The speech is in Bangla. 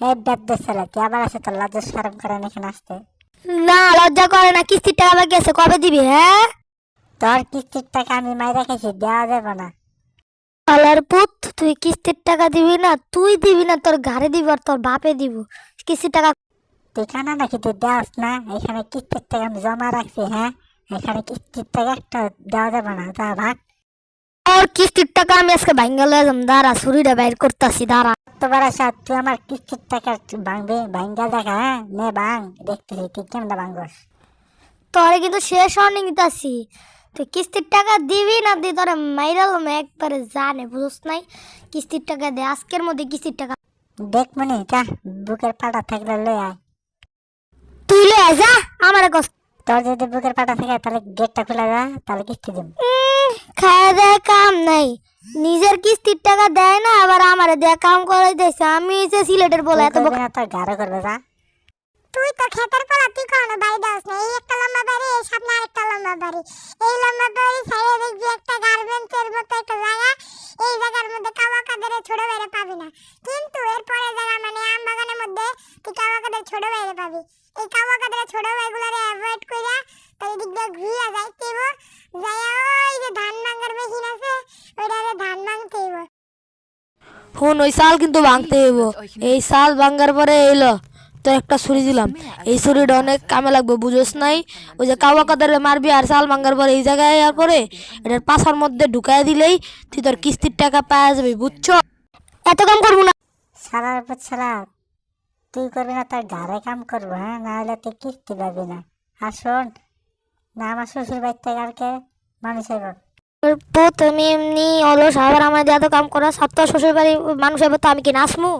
এই ছেলে তুই আবার আছে তোর লজ্জা সরম করে না এখানে আসতে? না লজ্জা করে না কিস্তির টাকা বাকি আছে কবে দিবি হ্যাঁ? তোর কিস্তির টাকা আমি মাই রেখেছি দেওয়া যাবে না। আলার পুত তুই কিস্তির টাকা দিবি না তুই দিবি না তোর ঘরে দিবি আর তোর বাপে দিব। কিস্তির টাকা তুই কানা নাকি তুই দেওয়াস না? এখানে কিস্তির টাকা আমি জমা রাখছি হ্যাঁ? এখানে কিস্তির টাকা একটা দেওয়া যাবে না তা ভাগ। ওর কিস্তির টাকা আমি আজকে ভাঙ্গা লয়ে যাম দাঁড়া ছুরিটা বাইর করতাছি দাঁড়া। তোমার আশা তুই আমার কিস্তির টাকা ভাঙবে? ভাঙ্গা দেখা হ্যাঁ? নে ভাঙ। দেখতেছি তুই কেমন ভাঙবস তোরে কিন্তু শেষ অনেক দিতাছি তুই কিস্তির টাকা দিবি না দি তোরে মাইরালাম একবারে জানে বুঝছ নাই? কিস্তির টাকা দে আজকের মধ্যে কিস্তির টাকা। দেখ মনে যা বুকের পাটা থাকলে লই আয়। তুই লে আয় যা আমার কস। তোর যদি বুকের পাটা থাকে তাহলে গেটটা খুলে যা তাহলে কিস্তি দিব খাওয়া দেয় কাম নাই। নিজের কিস্তির টাকা দেয় না আবার আমারে দেয়া কাম করাই দিয়েছে। আমি যে সিলেটের বলে এত না তোর গাড়ো করবে যা। তুই তো ক্ষেতের পর তুই কোনো বাড়ি দাস না। এই একটা লম্বা বাড়ি এই সামনে আরেকটা লম্বা বাড়ি। এই লম্বা বাড়ি সাইডে দেখবি একটা গার্মেন্টসের মতো একটা জায়গা। এই জায়গার মধ্যে কাওয়া কাদের ছোট বাইরে পাবি না। কিন্তু এর পরে জায়গা মানে আম বাগানের মধ্যে তুই কাওয়া কাদের ছোট বাইরে পাবি। এই কাওয়া কাদের ছোট বাইগুলোরে অ্যাভয়েড কইরা তাই দিক দিয়ে ঘুরিয়া হুন ওই সাল কিন্তু ভাঙতে হইব। এই সাল ভাঙার পরে এলো তো একটা ছুরি দিলাম। এই ছুরিটা অনেক কামে লাগবে, বুঝোস নাই? ওই যে কাওয়া কাদারে মারবি আর সাল ভাঙার পরে এই জায়গায় আর পরে এটার পাশার মধ্যে ঢুকাই দিলেই তুই তোর কিস্তির টাকা পাওয়া যাবি, বুঝছ? এত কাম করব না। সারার পর সারা তুই করবি না, তোর ঘরে কাম করব হ্যাঁ? না হলে তুই কিস্তি পাবি না। আর শোন, না, আমার শ্বশুর বাড়ি থেকে আর আমি এমনি অলস, আবার আমার এত কাম করা সপ্তাহ শ্বশুর বাড়ি মানুষ এবার তো আমি কি নাচমু?